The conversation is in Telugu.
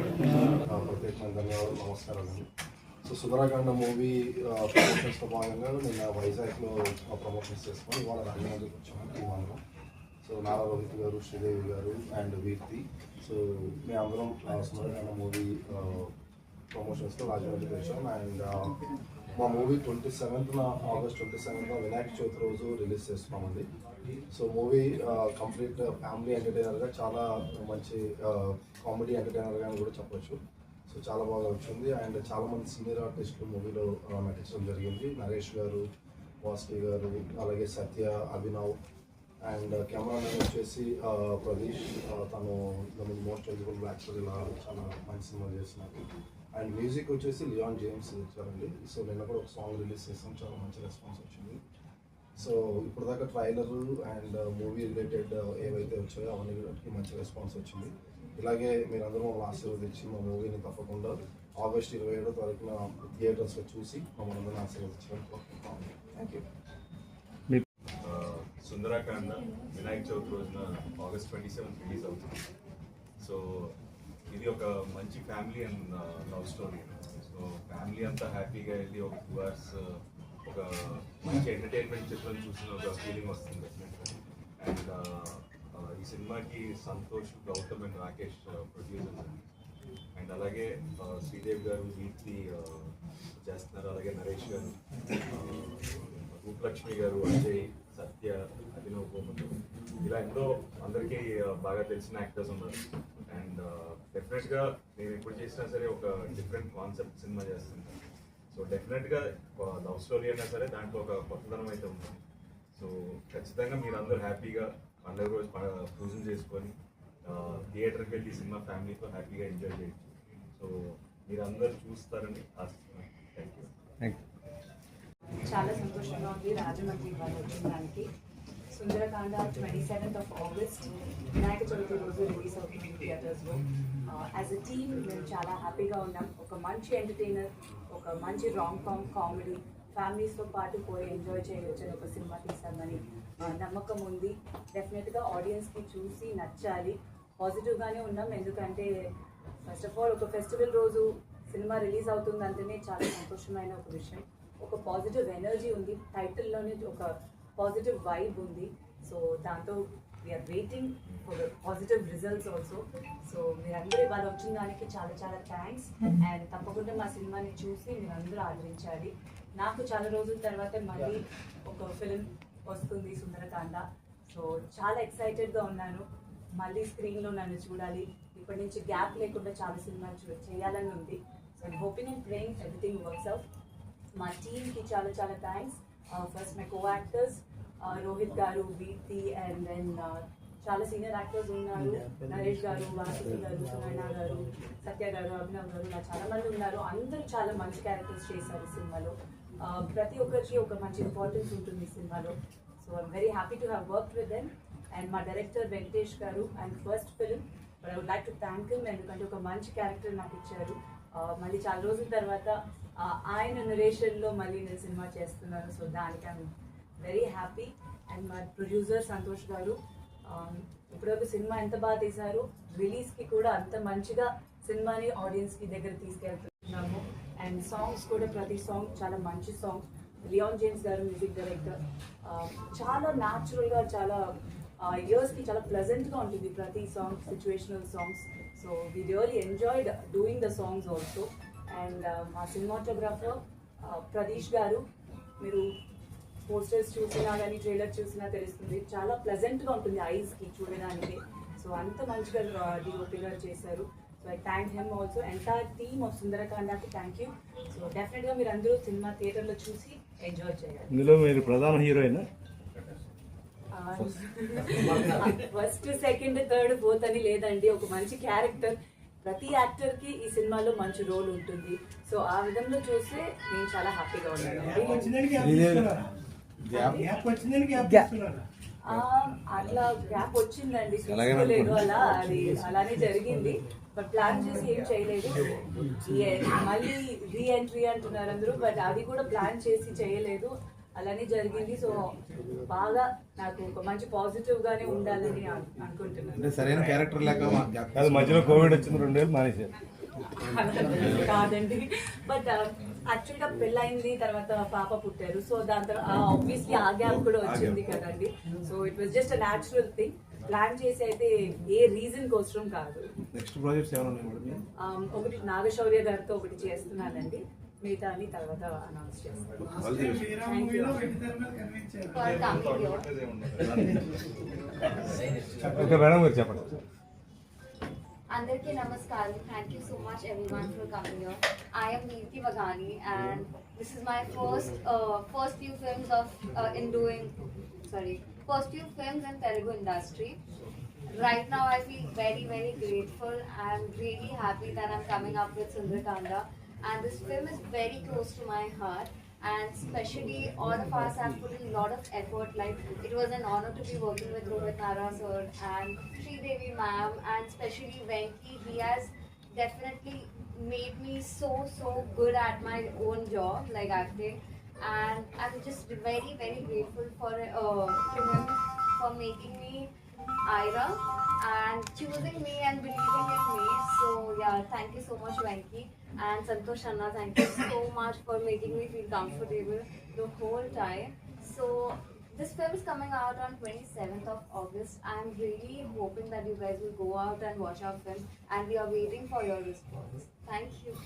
ప్రత్యేకమైన ధన్యవాదాలు నమస్కారాలు సో సుందరకాండ మూవీ ప్రమోషన్స్లో భాగంగా నిన్న వైజాగ్లో ప్రమోషన్స్ చేసుకొని ఇవాళ రంగంలోకి వచ్చాము టీం సో నారా రోహిత్ గారు శ్రీదేవి గారు అండ్ వీర్తి. సో మేము అందరం సుందరకాండ మూవీ ప్రమోషన్స్లో రాజమండ్రికి వచ్చాం అండ్ మా మూవీ ట్వంటీ సెవెంత్న ఆగస్ట్ ట్వంటీ సెవెంత్న వినాయక చవితి రోజు రిలీజ్ చేస్తున్నామండి. సో మూవీ కంప్లీట్ ఫ్యామిలీ ఎంటర్టైనర్గా చాలా మంచి కామెడీ ఎంటర్టైనర్గా అని కూడా చెప్పొచ్చు. సో చాలా బాగా వచ్చింది. అండ్ చాలా మంది సీనియర్ ఆర్టిస్టులు మూవీలో నటించడం జరిగింది. నరేష్ గారు వాస్కి గారు అలాగే సత్య అభినవ్ అండ్ కెమెరామెన్ వచ్చేసి ప్రదీష్. తను మోస్ట్ ఎలిజిబుల్ బ్లాక్ ఇలా చాలా మంచి సినిమా చేస్తున్నారు. అండ్ మ్యూజిక్ వచ్చేసి లియాన్ జేమ్స్ ఇచ్చారండి. సో నిన్న కూడా ఒక సాంగ్ రిలీజ్ చేసాం చాలా మంచి రెస్పాన్స్ వచ్చింది. సో ఇప్పుడు దాకా ట్రైలర్ అండ్ మూవీ రిలేటెడ్ ఏవైతే వచ్చాయో అవన్నీ కూడా మంచి రెస్పాన్స్ వచ్చింది. ఇలాగే మీరందరూ మమ్మల్ని ఆశీర్వదించి మా మూవీని తప్పకుండా ఆగస్ట్ ఇరవై ఏడో తారీఖున థియేటర్స్లో చూసి మమ్మల్ని అందరినీ ఆశీర్వదించాలని కోరుకుంటున్నాం thank you uh, Sundarakanda Vinayaka Chavithi రోజున ఆగస్ట్ ట్వంటీ సెవెన్ రిలీజ్ అవుతుంది. సో ఇది ఒక మంచి family and love story. So family అంతా హ్యాపీగా వెళ్ళి ఒక టూ అవర్స్ ఒక మంచి ఎంటర్టైన్మెంట్ చిత్రం చూసిన ఒక ఫీలింగ్ వస్తుంది అండ్ ఈ సినిమాకి Santosh Gautam and Rakesh producers and. అలాగే శ్రీదేవి గారు దీప్తి చేస్తున్నారు. అలాగే నరేష్ గారు రూపలక్ష్మి గారు అజయ్ సత్య అభినవ్ కోమలు ఇలా ఎంతో అందరికీ బాగా తెలిసిన యాక్టర్స్ ఉన్నారు. అండ్ డెఫినెట్గా నేను ఎప్పుడు చేసినా సరే ఒక డిఫరెంట్ కాన్సెప్ట్ సినిమా చేస్తుంటాను. సో డెఫినెట్గా లవ్ స్టోరీ అయినా సరే దాంట్లో ఒక కొత్తదనం అయితే ఉంది సో ఖచ్చితంగా మీరు అందరూ హ్యాపీగా పండుగ రోజు ప- పూజలు చేసుకొని థియేటర్కి వెళ్ళి సినిమా ఫ్యామిలీతో హ్యాపీగా ఎంజాయ్ చేయొచ్చు. సో మీరు అందరూ చూస్తారని ఆశిస్తున్నాను. థ్యాంక్ యూ చాలా సంతోషంగా ఉంది. రాజమండ్రి వాళ్ళు వచ్చిన దానికి Sundarakanda twenty seventh of August Vinayaka Chavithi రోజు రిలీజ్ అవుతుంది థియేటర్స్లో యాజ్ అ టీమ్ మేము చాలా హ్యాపీగా ఉన్నాం. ఒక మంచి ఎంటర్టైనర్ ఒక మంచి రాంగ్ కామ్ కామెడీ ఫ్యామిలీస్తో పాటు పోయి ఎంజాయ్ చేయవచ్చు అని ఒక సినిమా తీసామని నమ్మకం ఉంది. డెఫినెట్గా ఆడియన్స్కి చూసి నచ్చాలి. పాజిటివ్గానే ఉన్నాం. ఎందుకంటే ఫస్ట్ ఆఫ్ ఆల్ ఒక ఫెస్టివల్ రోజు సినిమా రిలీజ్ అవుతుందంటేనే చాలా సంతోషమైన ఒక విషయం. ఒక పాజిటివ్ ఎనర్జీ ఉంది. టైటిల్లోనే ఒక పాజిటివ్ వైబ్ ఉంది. సో దాంతో we're waiting for positive results also so మీరందరూ ఇవాళ వచ్చిన దానికి చాలా చాలా థ్యాంక్స్ అండ్ తప్పకుండా మా సినిమాని చూసి మీరందరూ ఆదరించాలి. నాకు చాలా రోజుల తర్వాత మళ్ళీ ఒక ఫిలిం వస్తుంది సుందరకాండ. సో చాలా ఎక్సైటెడ్గా ఉన్నాను. మళ్ళీ స్క్రీన్లో నన్ను చూడాలి. ఇప్పటి నుంచి గ్యాప్ లేకుండా చాలా సినిమాలు చూ చేయాలని ఉంది. So I'm hoping and praying everything works out మా టీమ్కి చాలా చాలా thanks first my co actors Rohit garu వీర్తి and then చాలా సీనియర్ యాక్టర్స్ ఉన్నారు. నరేష్ గారు వాసుకి గారు సునైనా గారు సత్య గారు అభినవ్ గారు ఇలా చాలా మంది ఉన్నారు. అందరూ చాలా మంచి క్యారెక్టర్స్ చేశారు సినిమాలో. ప్రతి ఒక్కరికి ఒక మంచి ఇంపార్టెన్స్ ఉంటుంది సినిమాలో. So I'm very happy to have work with them and మా director Venkatesh garu and first film but I would like to thank him ఎందుకంటే ఒక మంచి క్యారెక్టర్ నాకు ఇచ్చారు. మళ్ళీ చాలా రోజుల తర్వాత ఆయన నరేషన్లో మళ్ళీ నేను సినిమా చేస్తున్నాను. సో దానికి ఐమ్ వెరీ హ్యాపీ అండ్ మా ప్రొడ్యూసర్ సంతోష్ గారు ఇప్పుడు ఇప్పటివరకు సినిమా ఎంత బాగా తీశారు రిలీజ్కి కూడా అంత మంచిగా సినిమాని ఆడియన్స్కి దగ్గర తీసుకెళ్తున్నాము. అండ్ సాంగ్స్ కూడా ప్రతి సాంగ్ చాలా మంచి song Leon James garu music director um, చాలా న్యాచురల్గా చాలా ఇయర్స్కి చాలా ప్లెజెంట్గా ఉంటుంది ప్రతి song situational songs so we really enjoyed doing the songs also and మా సినిమాటోగ్రాఫర్ ప్రదీష్ uh, గారు మీరు పోస్టర్స్ చూసినా కానీ ట్రైలర్ చూసినా తెలుస్తుంది. చాలా ప్లెజెంట్గా ఉంటుంది ఐస్కి చూడడానికి. సో అంత మంచిగా డిఓపి గారు చేశారు. So I thank him also entire team of సుందరకాండకి thank you so డెఫినెట్గా మీరు అందరూ సినిమా థియేటర్లో చూసి ఎంజాయ్ చేయాలి. ఇందులో మీరు ప్రధాన heroine? First second third fourth అని లేదండి. ఒక మంచి క్యారెక్టర్ ప్రతి యాక్టర్కి ఈ సినిమాలో మంచి రోల్ ఉంటుంది. సో ఆ విధంలో చూస్తే నేను చాలా హ్యాపీగా ఉన్నాను. అట్లా గ్యాప్ వచ్చిందండి. చూసుకోలేదు అలా అది అలానే జరిగింది. బట్ ప్లాన్ చేసి ఏం చేయలేదు. మళ్ళీ రీ ఎంట్రీ అంటున్నారు అందరూ బట్ అది కూడా ప్లాన్ చేసి చేయలేదు. అలానే జరిగింది. సో బాగా నాకు ఒక మంచి పాజిటివ్ గానే ఉండాలని అను- అనుకుంటున్నాను. సరైన క్యారెక్టర్ లేక మధ్యలో కోవిడ్ వచ్చింది రెండు వేలు మానేశారు. కాదండి. బట్ యాక్చువల్గా పెళ్ళైంది తర్వాత పాప పుట్టారు. సో దాని తర్వాత ఆబ్వియస్లీ ఆ గ్యాప్ కూడా వచ్చింది కదండి. So it was just natural thing plan చేసి అయితే ఏ రీజన్ కోసం కాదు. Next projects? Um, ఒకటి నాగశౌర్య గారితో ఒకటి చేస్తున్నానండి. మిగతా అని తర్వాత అనౌన్స్ చేస్తాను. చెప్పండి. Andarki Namaskar. Thank you so much everyone for coming here. I am Neerti Vagani and this is my first uh, first few films of uh, in doing sorry first few films in Telugu industry. Right now I feel very very grateful. I'm really happy that I'm coming up with Sundarakanda and this film is very close to my heart and especially all of us have put in a lot of effort. Like it was an honor to be working with Rohit Nara sir and Sri Devi ma'am and especially Venki. He has definitely made me so so good at my own job like acting. And I'm just very very grateful for uh, to him for making me Ira and choosing me and believing in me. So yeah, thank you so much, Venki. And Santosh Anna, thank you so much for making me feel comfortable the whole time. So this film is coming out on 27th of August. I'm really hoping that you guys will go out and watch our film and we are waiting for your response. Thank you.